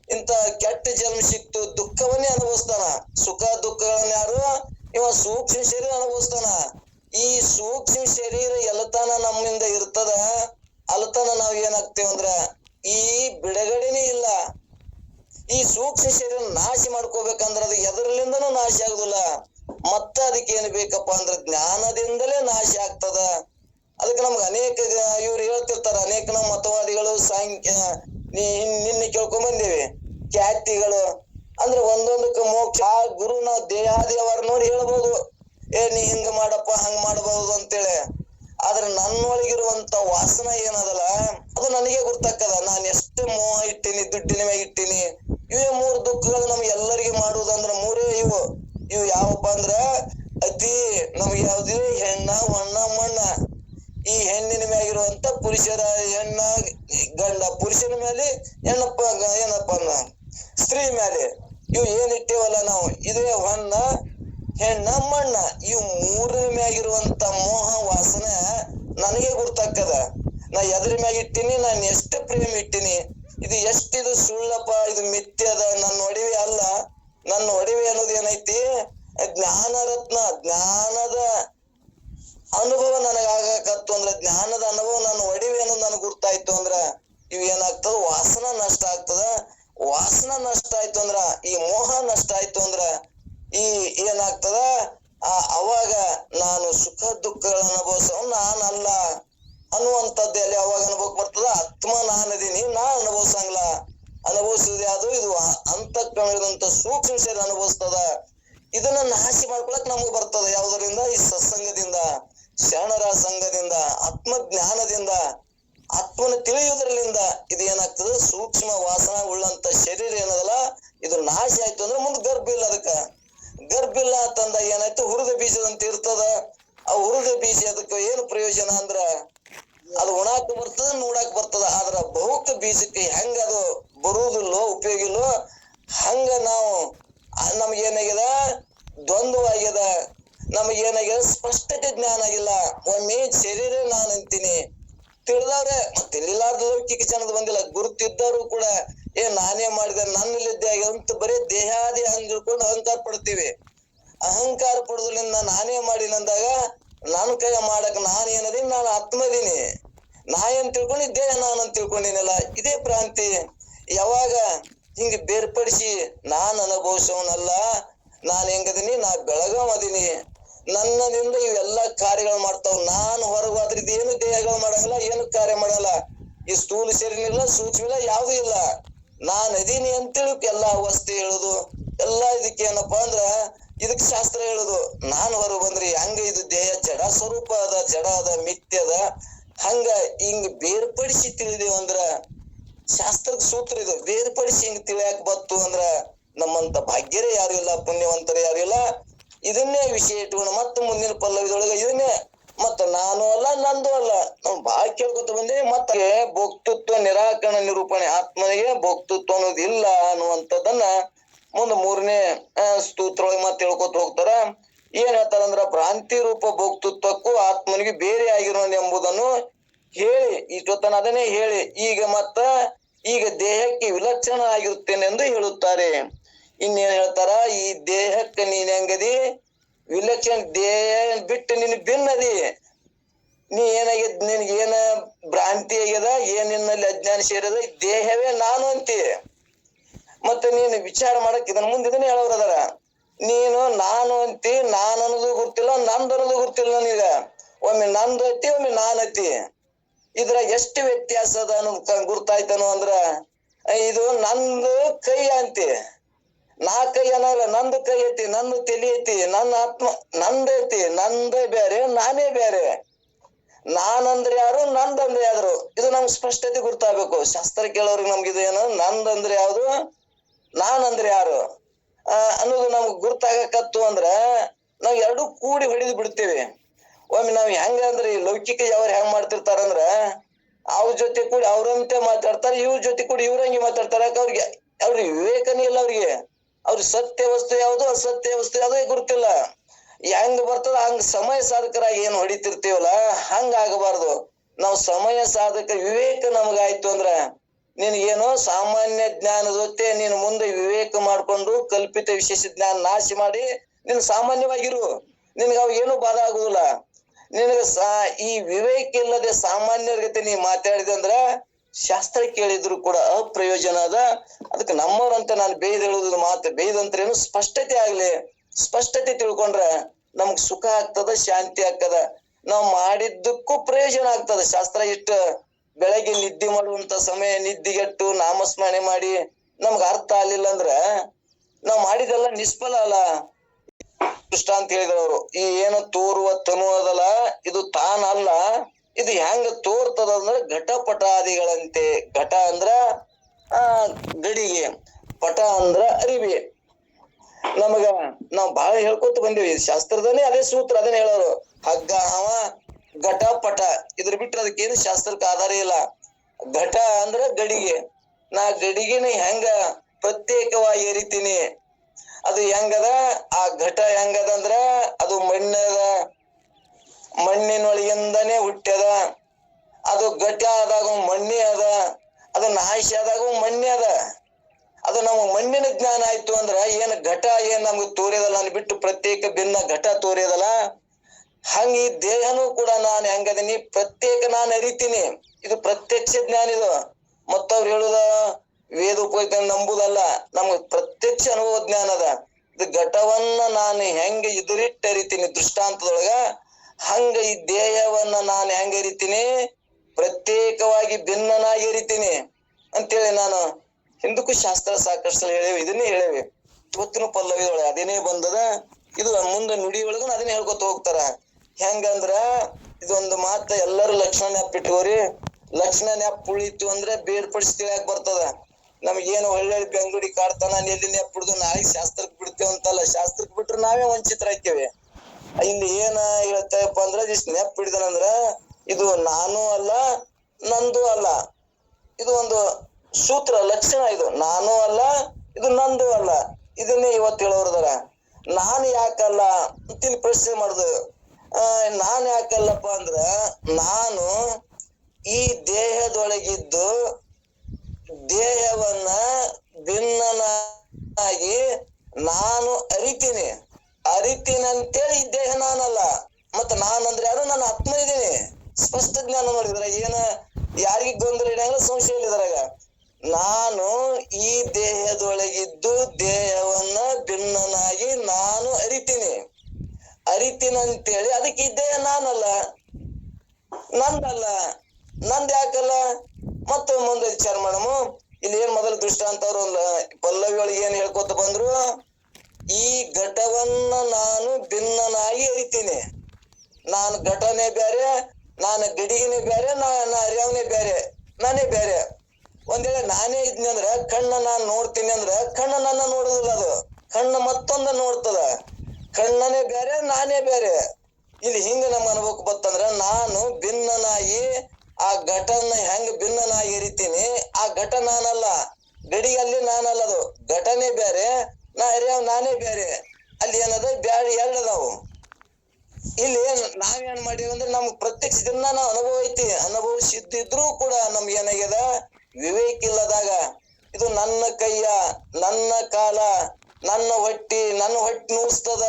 ಇಂತ ಕೆಟ್ಟ ಜನ್ಮ ಸಿಕ್ತು, ದುಃಖವನ್ನೇ ಅನುಭವಿಸ್ತಾನ. ಸುಖ ದುಃಖಗಳನ್ನ ಯಾರು? ಇವ ಸೂಕ್ಷ್ಮ ಶರೀರ ಅನುಭವಿಸ್ತಾನ. ಈ ಸೂಕ್ಷ್ಮ ಶರೀರ ಎಲ್ಲತನ ನಮ್ಮಿಂದ ಇರ್ತದ. ಅಲ್ತನ ನಾವ್ ಏನಾಗ್ತೇವ ಅಂದ್ರ ಈ ಬಿಡುಗಡೆನೇ ಇಲ್ಲ. ಈ ಸೂಕ್ಷ್ಮ ಶರೀರ ನಾಶ ಮಾಡ್ಕೋಬೇಕಂದ್ರ ಅದು ಎದರ್ಲಿಂದನೂ ನಾಶ ಆಗುದಿಲ್ಲ. ಮತ್ತ ಅದಕ್ಕೆ ಏನ್ ಬೇಕಪ್ಪ ಅಂದ್ರ ಜ್ಞಾನದಿಂದಲೇ ನಾಶ ಆಗ್ತದ. ಅದಕ್ಕೆ ನಮ್ಗೆ ಅನೇಕ ಇವ್ರು ಹೇಳ್ತಿರ್ತಾರ, ಅನೇಕ ನಮ್ಮ ಮತವಾದಿಗಳು ಸಾಂಖ್ಯ ನಿನ್ನೆ ಕೇಳ್ಕೊಂಡ್ ಬಂದೇವಿ, ಖ್ಯಾತಿಗಳು. ಅಂದ್ರೆ ಒಂದೊಂದಕ್ಕೆ ಮೋಕ್ಷ, ಆ ಗುರು ನಾವು ದೇಹಾದೇವರ ನೋಡಿ ಹೇಳ್ಬೋದು. ಏ ನೀ ಹಿಂಗ ಮಾಡಪ್ಪ, ಹಂಗ ಮಾಡಬಹುದು ಅಂತೇಳಿ. ಆದ್ರೆ ನನ್ನೊಳಗಿರುವಂತ ವಾಸನ ಏನದಲ್ಲ, ಅದು ನನಗೆ ಗೊತ್ತಾಗ್ತದ ನಾನು ಎಷ್ಟು ಮೋಹ ಇಟ್ಟೀನಿ, ದುಡ್ಡಿನ ಮ್ಯಾಗ ಇಟ್ಟೀನಿ. ಇವೇ ಮೂರು ದುಃಖಗಳು ನಮ್ಗೆ ಎಲ್ಲರಿಗೆ ಮಾಡುವುದಂದ್ರ ಮೂರೇ ಇವು. ಇವು ಯಾವಪ್ಪ ಅಂದ್ರ ಅತಿ ನಮ್ಗೆ ಯಾವ್ದೇ ಹೆಣ್ಣ ಹೊಣ್ಣ ಮಣ್ಣ. ಈ ಹೆಣ್ಣಿನ ಮ್ಯಾಗಿರುವಂತ ಪುರುಷರ ಹೆಣ್ಣ, ಗಂಡ. ಪುರುಷನ ಮೇಲೆ ಹೆಣ್ಣಪ್ಪ ಏನಪ್ಪ ಅಂದ್ರ ಸ್ತ್ರೀ ಮೇಲೆ ಇವು ಏನ್ ಇಟ್ಟೇವಲ್ಲ ನಾವು? ಇದೇ ಹೊಣ್ಣ ಹೆಣ್ಣ ಈ ಮೂರರ ಮ್ಯಾಗಿರುವಂತ ಮೋಹ ವಾಸನೆ ನನಗೆ ಗುರ್ತಾಕ್ಕದ ನಾ ಎದ್ರ ಮ್ಯಾಗ ಇಟ್ಟಿನಿ, ನಾನು ಎಷ್ಟು ಪ್ರೇಮ ಇಟ್ಟಿನಿ. ಇದು ಎಷ್ಟಿದು ಸುಳ್ಳಪ್ಪ, ಇದು ಮಿಥ್ಯದ ನನ್ನ ಒಡವೆ ಅಲ್ಲ. ನನ್ನ ಒಡವೆ ಅನ್ನೋದು ಏನೈತಿ? ಜ್ಞಾನ ರತ್ನ ಜ್ಞಾನದ ಅನುಭವ ನನಗಾಗಕತ್ತು ಅಂದ್ರ, ಜ್ಞಾನದ ಅನುಭವ ನನ್ನ ಒಡವೆ ಅನ್ನೋದು ನನಗೆ ಗುರ್ತಾಯ್ತು ಅಂದ್ರ, ಇವ್ ಏನಾಗ್ತದ? ವಾಸನ ನಷ್ಟ ಆಗ್ತದ. ವಾಸನ ನಷ್ಟ ಆಯ್ತು ಅಂದ್ರ, ಈ ಮೋಹ ನಷ್ಟ ಆಯ್ತು ಅಂದ್ರ ಈ ಏನಾಗ್ತದ? ಆ, ಅವಾಗ ನಾನು ಸುಖ ದುಃಖಗಳನ್ನ ಅನುಭವಿಸೋ ನಾನಲ್ಲ ಅನ್ನುವಂಥದ್ದು ಅಲ್ಲಿ ಅವಾಗ ಅನುಭವಕ್ಕೆ ಬರ್ತದ? ಆತ್ಮ ನಾನದೀನಿ ನಾ ಅನುಭವಿಸಂಗಿಲ್ಲ. ಅನುಭವಿಸುವುದು ಯಾವುದು? ಇದು ಅಂತಃಕರಣದಂತ ಸೂಕ್ಷ್ಮ ಸೇರಿ ಅನುಭವಿಸ್ತದ. ಇದನ್ನ ನಾಶಿ ಮಾಡ್ಕೊಳಕ್ ನಮಗ್ ಬರ್ತದ ಯಾವುದರಿಂದ? ಈ ಸತ್ಸಂಗದಿಂದ, ಶರಣರ ಸಂಘದಿಂದ ಆತ್ಮ ಜ್ಞಾನದಿಂದ ಆತ್ಮನ ತಿಳಿಯುವುದರಲ್ಲಿಂದ ಇದು ಏನಾಗ್ತದೆ? ಸೂಕ್ಷ್ಮ ವಾಸನ ಉಳ್ಳಂತ ಶರೀರ ಏನದಲ್ಲ? ಇದು ನಾಶ ಆಯ್ತು ಅಂದ್ರೆ ಮುಂದೆ ಗರ್ಭ ಇಲ್ಲ ಅದಕ್ಕ. ಗರ್ಭ ತಂದ ಅಂತಂದ ಏನಾಯ್ತು? ಹುರಿದ ಬೀಜದಂತ ಇರ್ತದ ಆ ಹುರಿದ ಬೀಜ ಅದಕ್ಕೆ ಏನು ಪ್ರಯೋಜನ ಅಂದ್ರ ಅದು ಉಣಾಕ ಬರ್ತದ, ನೋಡಾಕ್ ಬರ್ತದ. ಆದ್ರ ಬಹುಕ ಬೀಜಕ್ಕೆ ಹೆಂಗ ಅದು ಬರುವುದಿಲ್ಲೋ ಉಪಯೋಗ ಇಲ್ಲೋ ಹಂಗ ನಾವು ನಮ್ಗೆ ನಮ್ಗೇನಾಗ್ಯದ? ದ್ವಂದ್ವ ಆಗ್ಯದ ನಮಗೇನಾಗ್ಯದ? ಸ್ಪಷ್ಟತೆ ಜ್ಞಾನ ಆಗಿಲ್ಲ. ಒಮ್ಮೆ ಶರೀರ ನಾನು ಅಂತೀನಿ ತಿಳಿದವ್ರೆ ಮತ್ತೆ ಕಿಕ್ಕ ಜನದ ಬಂದಿಲ್ಲ. ಗುರುತಿದ್ದವರು ಕೂಡ, ಏ, ನಾನೇ ಮಾಡಿದೆ, ನನ್ನಲ್ಲಿದ್ದೆ ಅಂತ ಬರೀ ದೇಹಾದಿ ಹಂಗ್ ತಿಳ್ಕೊಂಡು ಅಹಂಕಾರ ಪಡ್ತೀವಿ. ಅಹಂಕಾರ ಪಡುದ್ರಿಂದ ನಾನೇ ಮಾಡಿನಂದಾಗ ನನ್ನ ಕೈ ಮಾಡಕ್ ನಾನು ಏನದೀನಿ, ನಾನು ಆತ್ಮದೀನಿ. ನಾ ಏನ್ ತಿಳ್ಕೊಂಡು ದೇಹ ನಾನು ಅಂತ ತಿಳ್ಕೊಂಡಿನಲ್ಲ. ಇದೇ ಪ್ರಾಂತಿ. ಯಾವಾಗ ಹಿಂಗ ಬೇರ್ಪಡಿಸಿ, ನಾನ್ ಅನುಭವಿಸೋನಲ್ಲ, ನಾನ್ ಹೆಂಗದೀನಿ, ನಾ ಬೆಳಗಾವ್ ಅದೀನಿ. ನನ್ನದಿಂದ ಇವೆಲ್ಲ ಕಾರ್ಯಗಳು ಮಾಡ್ತಾವ್. ನಾನು ಹೊರಗೆ ಏನು ದೇಹಗಳು ಮಾಡಂಗಿಲ್ಲ, ಏನು ಕಾರ್ಯ ಮಾಡಲ್ಲ. ಈ ಸ್ಥೂಲ ಶರೀರ ಸೂಕ್ಷ್ಮ ಇಲ್ಲ ಯಾವ್ದು ಇಲ್ಲ. ನಾನ್ ಅದೀನಿ ಅಂತೇಳಿ ಎಲ್ಲಾ ಅವಸ್ಥೆ ಹೇಳುದು. ಎಲ್ಲಾ ಇದಕ್ಕೆ ಏನಪ್ಪಾ ಅಂದ್ರ ಇದಕ್ ಶಾಸ್ತ್ರ ಹೇಳುದು. ನಾನು ಹೊರಗೆ ಬಂದ್ರಿ ಹಂಗ ಇದು ದೇಹ ಜಡ ಸ್ವರೂಪ ಅದ, ಜಡ ಅದ, ಮಿಥ್ಯ ಅದ. ಹಂಗ ಹಿಂಗ್ ಬೇರ್ಪಡಿಸಿ ತಿಳಿದೇವ್ ಅಂದ್ರ, ಶಾಸ್ತ್ರದ ಸೂತ್ರ ಇದು. ಬೇರ್ಪಡಿಸಿ ಹಿಂಗ್ ತಿಳಿಯಾಕ ಬತ್ತು ಅಂದ್ರ ನಮ್ಮಂತ ಭಾಗ್ಯರೇ ಯಾರು ಇಲ್ಲ, ಪುಣ್ಯವಂತರೇ ಯಾರು ಇಲ್ಲ. ಇದನ್ನೇ ವಿಷಯ ಇಟ್ಕೊಂಡು ಮತ್ತೆ ಮುಂದಿನ ಪಲ್ಲವಿದೊಳಗ ಇದನ್ನೇ ಮತ್ತ ನಾನು ಅಲ್ಲ, ನಂದು ಅಲ್ಲ. ನಾವು ಬಾಳ ಕೇಳ್ಕೊತ ಬಂದೇವಿ, ಮತ್ತೆ ಭೋಕ್ತೃತ್ವ ನಿರಾಕರಣ ನಿರೂಪಣೆ, ಆತ್ಮನಿಗೆ ಭೋಕ್ತೃತ್ವ ಅನ್ನೋದು ಇಲ್ಲ ಅನ್ನುವಂಥದ್ದನ್ನ ಮುಂದ ಮೂರನೇ ಸ್ತೂತ್ರೊಳಗೆ ಮತ್ತೆ ಹೇಳ್ಕೊತ ಹೋಗ್ತಾರ. ಏನ್ ಹೇಳ್ತಾರಂದ್ರ ಭ್ರಾಂತಿ ರೂಪ ಭೋಕ್ತೃತ್ವಕ್ಕೂ ಆತ್ಮನಿಗೆ ಬೇರೆ ಆಗಿರೋನ್ ಎಂಬುದನ್ನು ಹೇಳಿ, ಇಷ್ಟೊತ್ತನ ಅದನ್ನೇ ಹೇಳಿ. ಈಗ ಮತ್ತ, ಈಗ ದೇಹಕ್ಕೆ ವಿಲಕ್ಷಣ ಆಗಿರುತ್ತೇನೆ ಎಂದು ಹೇಳುತ್ತಾರೆ. ಇನ್ನೇನ್ ಹೇಳ್ತಾರ, ಈ ದೇಹಕ್ಕೆ ನೀನ್ ಹೆಂಗದಿ? ವಿಲಕ್ಷಣ ದೇಹ ಬಿಟ್ಟು ನಿನ್ ಭಿನ್ನದಿ ನೀ ಏನಾಗ್ಯದ ನಿನ್ಗೆ ಏನ ಭ್ರಾಂತಿ ಆಗ್ಯದ ನಿನ್ನಲ್ಲಿ ಅಜ್ಞಾನ ಸೇರದ ದೇಹವೇ ನಾನು ಅಂತಿ. ಮತ್ತೆ ನೀನು ವಿಚಾರ ಮಾಡಕ್ ಇದನ್ ಮುಂದೆ ಇದನ್ನ ಹೇಳೋರು ಅದರ. ನೀನು ನಾನು ಅಂತಿ, ನಾನು ಅನ್ನೋದು ಗೊತ್ತಿಲ್ಲ ನಂದು ಅನ್ನೋದು ಗೊತ್ತಿಲ್ಲ ನನಗ. ಒಮ್ಮೆ ನಂದು ಐತಿ, ಒಮ್ಮೆ ನಾನ್ ಐತಿ. ಇದ್ರ ಎಷ್ಟು ವ್ಯತ್ಯಾಸ ಅದ ಅನ್ನೋದು ಗುರ್ತಾಯ್ತನು ಅಂದ್ರ, ಇದು ನಂದು ಕೈ ಅಂತಿ. ನಾ ಕೈ ಅನ್ನಲ್ಲ, ನಂದು ಕೈ ಐತಿ ನಂದು ತಲಿ ಐತಿ, ನನ್ನ ಆತ್ಮ ನಂದೈತಿ ನಂದೇ ಬೇರೆ ನಾನೇ ಬೇರೆ ನಾನಂದ್ರೆ ಯಾರು, ನಂದಂದ್ರೆ ಯಾರು? ಇದು ನಮ್ಗೆ ಸ್ಪಷ್ಟತೆ ಗುರ್ತಾಗಬೇಕು. ಶಾಸ್ತ್ರ ಕೇಳೋರಿಗೆ ನಮ್ಗೆ ಇದು ಏನು? ನಂದಂದ್ರೆ ಯಾವ್ದು? ನಾನಂದ್ರೆ ಯಾರು? ಅನ್ನೋದು ನಮ್ಗೆ ಗುರ್ತಾಗಕತ್ತು ಅಂದ್ರ ನಾವ್ ಎರಡು ಕೂಡಿ ಹೊಡೆದು ಬಿಡ್ತೇವೆ. ಒಮ್ಮೆ ನಾವ್ ಹೆಂಗ ಅಂದ್ರೆ ಈ ಲೌಕಿಕ ಯಾವ ಹೆಂಗ್ ಮಾಡ್ತಿರ್ತಾರಂದ್ರ, ಅವ್ರ ಜೊತೆ ಕೂಡಿ ಅವ್ರಂತೆ ಮಾತಾಡ್ತಾರೆ, ಇವ್ರ ಜೊತೆ ಕೂಡಿ ಇವ್ರಂಗೆ ಮಾತಾಡ್ತಾರ. ಯಾಕೆ ಅವ್ರಿಗೆ ಅವ್ರಿಗೆ ವಿವೇಕನೇ ಇಲ್ಲ ಅವ್ರಿಗೆ. ಅವ್ರ ಸತ್ಯ ವಸ್ತು ಯಾವುದು, ಅಸತ್ಯ ವಸ್ತು ಯಾವುದೇ ಗುರುತಿಲ್ಲ. ಹೆಂಗ್ ಬರ್ತದ, ಹಂಗ ಸಮಯ ಸಾಧಕರಾಗಿ ಏನ್ ಹೊಡಿತಿರ್ತೀವಲ್ಲ, ಹಂಗ ಆಗಬಾರ್ದು. ನಾವು ಸಮಯ ಸಾಧಕ ವಿವೇಕ ನಮಗಾಯ್ತು ಅಂದ್ರ, ನಿನಗೇನೋ ಸಾಮಾನ್ಯ ಜ್ಞಾನದ ಜೊತೆ ನೀನು ಮುಂದೆ ವಿವೇಕ ಮಾಡ್ಕೊಂಡು ಕಲ್ಪಿತ ವಿಶೇಷ ಜ್ಞಾನ ನಾಶ ಮಾಡಿ, ನೀನು ಸಾಮಾನ್ಯವಾಗಿರು. ನಿನಗ ಅವ್ ಏನು ಬಾಧ ಆಗುದಿಲ್ಲ. ನಿನಗ ಸಾ, ಈ ವಿವೇಕ ಇಲ್ಲದೆ ಸಾಮಾನ್ಯರ ಜೊತೆ ನೀ ಮಾತಾಡಿದೆ ಅಂದ್ರ ಶಾಸ್ತ್ರ ಕೇಳಿದ್ರು ಕೂಡ ಅಪ್ರಯೋಜನ ಅದ. ಅದಕ್ಕೆ ನಮ್ಮವ್ರಂತ ನಾನು ಬೇಯ್ದೇಳುದ್ರ ಮಾತು ಬೇಯ್ದಂತ್ರೇನು ಸ್ಪಷ್ಟತೆ ಆಗ್ಲಿ. ಸ್ಪಷ್ಟತೆ ತಿಳ್ಕೊಂಡ್ರ ನಮಗ್ ಸುಖ ಆಗ್ತದ, ಶಾಂತಿ ಆಗ್ತದ. ನಾವು ಮಾಡಿದ್ದಕ್ಕೂ ಪ್ರಯೋಜನ ಆಗ್ತದ. ಶಾಸ್ತ್ರ ಇಷ್ಟ ಬೆಳಗ್ಗೆ ನಿದ್ದೆ ಮಾಡುವಂತ ಸಮಯ, ನಿದ್ದಿಗೆಟ್ಟು ನಾಮಸ್ಮರಣೆ ಮಾಡಿ ನಮ್ಗ ಅರ್ಥ ಆಗ್ಲಿಲ್ಲ ಅಂದ್ರ ನಾವ್ ಮಾಡಿದೆಲ್ಲ ನಿಷ್ಫಲ ಅಲ್ಲ. ಅಂತ ಹೇಳಿದ್ರು ಅವರು ಈ ಏನು ತೋರುವ ತನು ಅದಲ್ಲ, ಇದು ತಾನಲ್ಲ. ಇದು ಹೆಂಗ ತೋರ್ತದ ಅಂದ್ರ ಘಟಪಟಾದಿಗಳಂತೆ. ಘಟ ಅಂದ್ರ, ಆ, ಗಡಿಗೆ. ಪಟ ಅಂದ್ರ ಅರಿವಿ. ನಮಗ ನಾವ್ ಬಹಳ ಹೇಳ್ಕೊತ ಬಂದಿವಿ. ಶಾಸ್ತ್ರದನೇ ಅದೇ ಸೂತ್ರ ಅದನ್ನ ಹೇಳೋರು. ಹಗ್ಗ, ಹವ, ಘಟ, ಪಟ. ಇದ್ರ ಬಿಟ್ಟರೆ ಅದಕ್ಕೇನು ಶಾಸ್ತ್ರಕ್ಕೆ ಆಧಾರ ಇಲ್ಲ. ಘಟ ಅಂದ್ರ ಗಡಿಗೆ. ನಾ ಗಡಿಗೆನ ಹೆಂಗ ಪ್ರತ್ಯೇಕವಾಗಿ ಎರಿತೀನಿ ಅದು ಹೆಂಗದ? ಆ ಘಟ ಹೆಂಗದ ಅಂದ್ರ ಅದು ಮಣ್ಣದ ಮಣ್ಣಿನೊಳಗಿಂದನೇ ಹುಟ್ಟ್ಯದ ಅದು ಗಟ್ಟಿ ಆದಾಗ ಮಣ್ಣಿ ಅದ. ಅದು ನಾಶಿ ಆದಾಗ ಮಣ್ಣಿ ಅದ. ಅದು ನಮ್ಗೆ ಮಣ್ಣಿನ ಜ್ಞಾನ ಆಯ್ತು ಅಂದ್ರ ಏನ್ ಘಟ ಏನ್ ನಮ್ಗೆ ತೋರಿದಲ್ಲ ಬಿಟ್ಟು ಪ್ರತ್ಯೇಕ ಭಿನ್ನ ಘಟ ತೋರಿಯದಲ್ಲ. ಹಂಗ ಈ ದೇಹನೂ ಕೂಡ ನಾನು ಹೆಂಗದೀನಿ? ಪ್ರತ್ಯೇಕ ನಾನು ಅರಿತೀನಿ. ಇದು ಪ್ರತ್ಯಕ್ಷ ಜ್ಞಾನ ಇದು. ಮತ್ತವ್ರು ಹೇಳುದ, ವೇದ ಉಪಯುಕ್ತ ನಂಬುದಲ್ಲ. ನಮ್ಗೆ ಪ್ರತ್ಯಕ್ಷ ಅನುಭವ ಜ್ಞಾನ ಅದ. ಇದು ಘಟವನ್ನ ನಾನು ಹೆಂಗ ಇದುರಿಟ್ಟು ಅರಿತೀನಿ ದೃಷ್ಟಾಂತದೊಳಗ ಹಂಗ ಈ ದೇಹವನ್ನ ನಾನು ಹೆಂಗ ಎರಿತೀನಿ ಪ್ರತ್ಯೇಕವಾಗಿ ಭಿನ್ನನಾಗಿ ಎರಿತೀನಿ ಅಂತೇಳಿ ನಾನು ಹಿಂದಕ್ಕೂ ಶಾಸ್ತ್ರ ಸಾಕಷ್ಟು ಹೇಳೇವಿ, ಇದನ್ನೇ ಹೇಳೇವಿ. ಇವತ್ತಿನ ಪಲ್ಲವಿದೊಳಗೆ ಅದೇನೇ ಬಂದದ, ಇದು ಮುಂದೆ ನುಡಿ ಒಳಗೂ ಅದನ್ನೇ ಹೇಳ್ಕೊತ ಹೋಗ್ತಾರ. ಹೆಂಗಂದ್ರ ಇದೊಂದು ಮಾತ ಎಲ್ಲರೂ ಲಕ್ಷಣ ನೆಪ್ಪಿಟ್ಕೋರಿ ಲಕ್ಷಣ ನೆಪ್ ಉಳಿತು ಅಂದ್ರೆ ಬೇರ್ಪಡಿಸಿ ತಿಳಿಯಾಕ ಬರ್ತದ. ನಮ್ಗೇನು ಒಳ್ಳೆ ಬೆಂಗುಡಿ ಕಾಡ್ತಾನ ಎಲ್ಲಿ ನೆಪ್ ಬಿಡುದು ನಾಳೆ ಶಾಸ್ತ್ರಕ್ ಬಿಡ್ತೇವೆ ಅಂತಲ್ಲ ಶಾಸ್ತ್ರಕ್ ಬಿಟ್ರೆ ನಾವೇ ವಂಚಿತರಾಗ್ತೇವೆ. ಇಲ್ಲಿ ಏನ ಹೇಳ್ತೇವಪ್ಪ ಅಂದ್ರ, ಇಷ್ಟ ನೆಪ್ ಹಿಡಿದನಂದ್ರ ಇದು ನಾನು ಅಲ್ಲ, ನಂದು ಅಲ್ಲ. ಇದು ಒಂದು ಸೂತ್ರ, ಲಕ್ಷಣ ಇದು. ನಾನು ಅಲ್ಲ, ಇದು ನಂದು ಅಲ್ಲ. ಇದನ್ನೇ ಇವತ್ತು ಹೇಳೋರ್ದಾರ ನಾನು ಯಾಕಲ್ಲ ಅಂತೀನಿ ಪ್ರಶ್ನೆ ಮಾಡುದು. ಆ, ನಾನ್ ಯಾಕಲ್ಲಪ್ಪ ಅಂದ್ರ, ನಾನು ಈ ದೇಹದೊಳಗಿದ್ದು ದೇಹವನ್ನ ಭಿನ್ನನಾಗಿ ನಾನು ಅರಿತೀನಿ. ಅರಿತೀನಿ ಅಂತೇಳಿ ಈ ದೇಹ ನಾನಲ್ಲ. ಮತ್ತ ನಾನಂದ್ರೆ ಯಾರು? ನಾನು ಆತ್ಮ ಇದ್ದೀನಿ ಸ್ಪಷ್ಟ ಜ್ಞಾನ ನೋಡಿದ್ರ ಏನ ಯಾರಿಗ ಗೊಂದಲ ಇಡಂಗಿಲ್ಲ ಸಂಶಯ ಇಲ್ಲ ಇದ್ರಾಗ. ನಾನು ಈ ದೇಹದೊಳಗಿದ್ದು ದೇಹವನ್ನ ಭಿನ್ನನಾಗಿ ನಾನು ಅರಿತೀನಿ. ಅರಿತೀನಂತೇಳಿ ಅದಕ್ಕೆ ಈ ದೇಹ ನಾನಲ್ಲ. ನಂದಲ್ಲ. ನಂದ್ ಯಾಕಲ್ಲ? ಮತ್ತೆ ಮುಂದೆ ವಿಚಾರ ಮಾಡಮು ಇಲ್ಲಿ ಏನ್ ಮೊದಲ ದೃಷ್ಟಾಂತ ಅವ್ರು ಪಲ್ಲವಿ ಒಳಗೆ ಏನ್ ಹೇಳ್ಕೊತ ಬಂದ್ರು? ಈ ಘಟವನ್ನ ನಾನು ಭಿನ್ನನಾಗಿ ಅರಿತೀನಿ. ನಾನು ಘಟನೆ ಬೇರೆ, ನಾನು ಗಡಿಗೆನೆ ಬೇರೆ, ನಾನು ಅರಿಯವನೇ ಬೇರೆ, ನಾನೇ ಬೇರೆ. ಒಂದ್ ವೇಳೆ ನಾನೇ ಇದ್ನಿ ಅಂದ್ರೆ ಕಣ್ಣ ನಾನ್ ನೋಡ್ತೀನಿ ಅಂದ್ರೆ ಕಣ್ಣ ನನ್ನ ನೋಡುದಿಲ್ಲ ಅದು. ಕಣ್ಣ ಮತ್ತೊಂದ ನೋಡ್ತದ. ಕಣ್ಣನೇ ಬೇರೆ, ನಾನೇ ಬೇರೆ. ಇಲ್ಲಿ ಹಿಂಗ ನಮ್ಮ ಅನುಭವಕ್ಕೆ ಬತ್ತಂದ್ರ ನಾನು ಭಿನ್ನನಾಗಿ, ಆ ಘಟನ ಹೆಂಗ್ ಭಿನ್ನನಾಗಿ ಇರಿತೀನಿ ಆ ಘಟ ನಾನಲ್ಲ. ಗಡಿಯಲ್ಲಿ ನಾನಲ್ಲ ಅದು. ಘಟನೆ ಬೇರೆ ನಾ ಅರಿಯವ್ ನಾನೇ ಬೇರೆ. ಅಲ್ಲಿ ಏನದ? ಬ್ಯಾರೆ ಎರಡು ಅದಾವು. ಇಲ್ಲಿ ಏನ್ ನಾವೇನ್ ಮಾಡೀವಿ ಅಂದ್ರೆ ನಮ್ಗ್ ಪ್ರತ್ಯಕ್ಷ ದಿನ ನಾವು ಅನುಭವ ಐತಿ. ಅನುಭವಿಸಿದ್ದಿದ್ರು ಕೂಡ ನಮ್ಗೆ ಏನಾಗ್ಯದ? ವಿವೇಕ ಇಲ್ಲದಾಗ. ಇದು ನನ್ನ ಕೈಯ, ನನ್ನ ಕಾಲ, ನನ್ನ ಹೊಟ್ಟಿ ನನ್ನ ಹೊಟ್ಟಿ ನೂಸ್ತದ.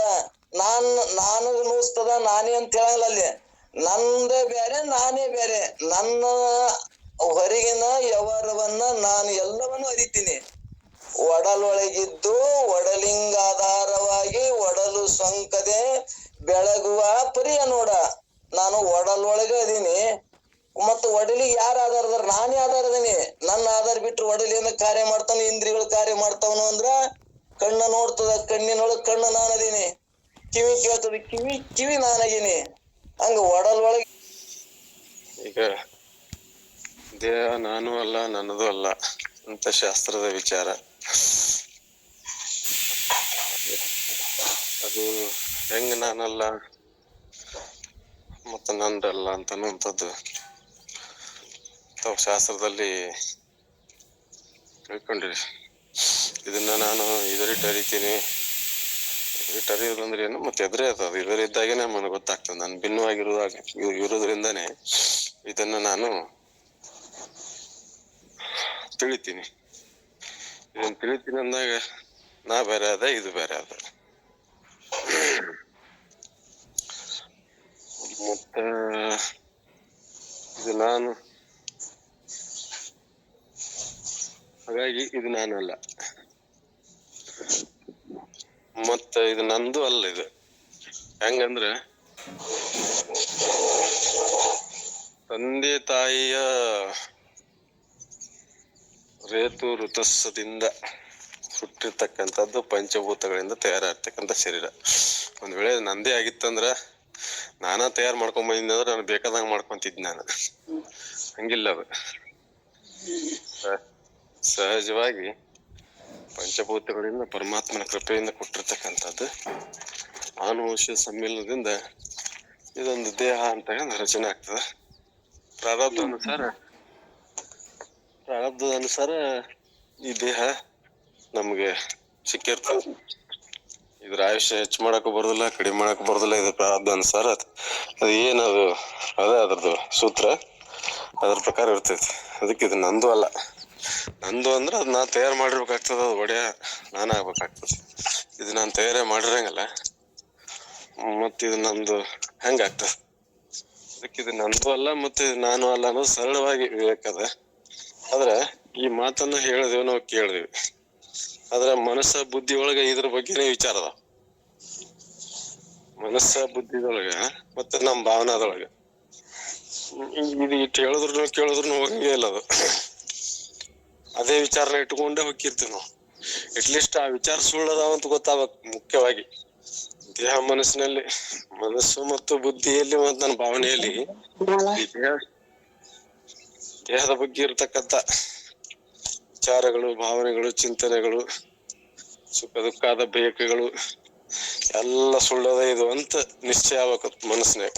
ನಾನ್, ನಾನು ನೂಸ್ತದ, ನಾನೇ ಅಂತ ಹೇಳಲ್ಲ ಅಲ್ಲಿ. ನಂದೇ ಬೇರೆ, ನಾನೇ ಬೇರೆ. ನನ್ನ ಹೊರಗಿನ ವ್ಯವಹಾರವನ್ನ ನಾನು ಎಲ್ಲವನ್ನು ಅರಿತೀನಿ. ಒಡಲೊಳಗಿದ್ದು ಒಡಲಿಂಗಾಧಾರವಾಗಿ ಒಡಲು ಸೊಂಕದೆ ಬೆಳಗುವ ಪರಿಯ ನೋಡ. ನಾನು ಒಡಲೊಳಗೆ ಅದೀನಿ ಮತ್ತು ಒಡಲಿಗೆ ಯಾರು ಆಧಾರದ ನಾನೇ ಆಧಾರ ಅದೀನಿ ನನ್ನ ಆಧಾರ ಬಿಟ್ಟರು ಒಡಲಿ ಏನ ಕಾರ್ಯ ಮಾಡ್ತಾನೆ ಇಂದ್ರಿಗಳು ಕಾರ್ಯ ಮಾಡ್ತಾವನು ಅಂದ್ರ ಕಣ್ಣ ನೋಡ್ತದ, ಕಣ್ಣಿನೊಳಗ್ ಕಣ್ಣು ನಾನದೀನಿ. ಕಿವಿ ಕೇಳ್ತದ, ಕಿವಿ ಕಿವಿ ನಾನದೀನಿ. ಹಂಗ ಒಡಲೊಳಗೆ ಈಗ ದೇಹ ನಾನು ಅಲ್ಲ, ನನ್ನದು ಅಲ್ಲ ಅಂತ ಶಾಸ್ತ್ರದ ವಿಚಾರ. ಅದು ಹೆಂಗ್ ನಾನಲ್ಲ, ಮತ್ತ ನಂದಲ್ಲ ಅಂತ ಅನ್ನುವಂಥದ್ದು ತಾವು ಶಾಸ್ತ್ರದಲ್ಲಿ ತಿಳ್ಕೊಂಡಿರಿ ಇದನ್ನ ನಾನು ಇದರಿಟ್ಟು ಅರಿತೀನಿ. ಇದರಿಟ್ಟು ಅರಿಯೋದಂದ್ರೆ ಏನು? ಮತ್ತೆ ಎದುರೇ ಅದು ಇದರಿದ್ದಾಗೇನೆ ನನಗೆ ಗೊತ್ತಾಗ್ತದೆ. ನಾನು ಭಿನ್ನವಾಗಿರುವಾಗ ಇರೋದ್ರಿಂದಾನೇ ಇದನ್ನ ನಾನು ತಿಳಿತೀನಿ. ಇದನ್ನ ತಿಳಿತೀನಿ ಅಂದಾಗ ನಾ ಬೇರೆ ಅದ, ಇದು ಬೇರೆ ಅದ. ಮತ್ತ ಇದು ನಾನು. ಹಾಗಾಗಿ ಇದು ನಾನಲ್ಲ. ಮತ್ತ ಇದು ನಂದು ಅಲ್ಲ ಇದು. ಹೆಂಗಂದ್ರ, ತಂದೆ ತಾಯಿಯ ರೇತು ಋತಸ್ಸದಿಂದ ಹುಟ್ಟಿರ್ತಕ್ಕಂಥದ್ದು ಪಂಚಭೂತಗಳಿಂದ ತಯಾರಾಗ್ತಕ್ಕಂಥ ಶರೀರ. ಒಂದು ವೇಳೆ ನಂದೇ ಆಗಿತ್ತಂದ್ರ ನಾನಾ ತಯಾರು ಮಾಡ್ಕೊಂಡ್ ಬಂದಿದ್ದೆ ನಾನು ಬೇಕಾದಂಗ ಮಾಡ್ಕೊಂತಿದ್ ನಾನು. ಹಂಗಿಲ್ಲ ಅದು. ಸಹಜವಾಗಿ ಪಂಚಭೂತಗಳಿಂದ ಪರಮಾತ್ಮನ ಕೃಪೆಯಿಂದ ಕೊಟ್ಟಿರ್ತಕ್ಕಂಥದ್ದು ಆನುವಂಶ ಸಮ್ಮಿಲನದಿಂದ ಇದೊಂದು ದೇಹ ಅಂತ ರಚನೆ ಆಗ್ತದ. ಪ್ರಾರಬ್ಧ ಅನುಸಾರ ಪ್ರಾರಬ್ಧದ ಅನುಸಾರ ಈ ದೇಹ ನಮಗೆ ಸಿಕ್ಕಿರ್ತದೆ. ಇದ್ರ ಆಯುಷ್ಯ ಹೆಚ್ಚು ಮಾಡಕ್ಕೂ ಬರೋದಿಲ್ಲ, ಕಡಿಮೆ ಮಾಡಕ್ಕೂ ಬರೋದಿಲ್ಲ ಇದು ಪ್ರಾರಬ್ಧ ಅನುಸಾರ ಅದ್- ಏನದು ಅದೇ ಅದ್ರದ್ದು ಸೂತ್ರ. ಅದ್ರ ಪ್ರಕಾರ ಇರ್ತೈತಿ. ಅದಕ್ಕೆ ಇದು ನಂದು ಅಲ್ಲ. ನಂದು ಅಂದ್ರೆ ಅದು ನಾ ತಯಾರು ಮಾಡಿರ್ಬೇಕಾಗ್ತದ, ಅದು ಒಡೆಯ ನಾನು ಆಗ್ಬೇಕಾಗ್ತದೆ. ಇದು ನಾನು ತಯಾರೇ ಮಾಡಿರಂಗಲ್ಲ. ಮತ್ತೆ ಇದು ನಂದು ಹೆಂಗಾಗ್ತದೆ. ಅದಕ್ಕೆ ಇದು ನಂದು ಅಲ್ಲ, ಮತ್ತೆ ನಾನು ಅಲ್ಲ ಅನ್ನೋದು ಸರಳವಾಗಿ ವಿವೇಕ ಅದ ಆದ್ರೆ ಈ ಮಾತನ್ನ ಹೇಳಿದೆವು ನಾವು ಕೇಳಿದೆವು. ಆದ್ರೆ ಮನಸ್ಸ ಬುದ್ಧಿ ಒಳಗ ಇದ್ರ ಬಗ್ಗೆನೇ ವಿಚಾರ ಅದಾವ. ಮನಸ್ಸ ಬುದ್ಧಿದೊಳಗ ಮತ್ತೆ ನಮ್ ಭಾವನಾದೊಳಗ. ಇದು ಇಟ್ಟು ಹೇಳಿದ್ರು ಕೇಳಿದ್ರು ಹೋಗಂಗೆ ಇಲ್ಲ ಅದು. ಅದೇ ವಿಚಾರನ ಇಟ್ಕೊಂಡೇ ಹೋಗಿರ್ತೀವಿ ನಾವು. ಅಟ್ಲೀಸ್ಟ್ ಆ ವಿಚಾರ ಸುಳ್ಳದಾವ ಅಂತ ಗೊತ್ತಾಗ್ಬೇಕು ಮುಖ್ಯವಾಗಿ. ದೇಹ ಮನಸ್ಸಿನಲ್ಲಿ ಮನಸ್ಸು ಮತ್ತು ಬುದ್ಧಿಯಲ್ಲಿ ಮತ್ತು ನನ್ನ ಭಾವನೆಯಲ್ಲಿ ದೇಹ ದೇಹದ ಬಗ್ಗೆ ಇರತಕ್ಕಂತ ವಿಚಾರಗಳು, ಭಾವನೆಗಳು, ಚಿಂತನೆಗಳು, ಸುಖ ದುಃಖದ ಬೇಕೆಗಳು, ಎಲ್ಲ ಸುಳ್ಳದ ಇದು ಅಂತ ನಿಶ್ಚಯ ಆಗ್ಬೇಕು ಮನಸ್ಸಿನಾಗ.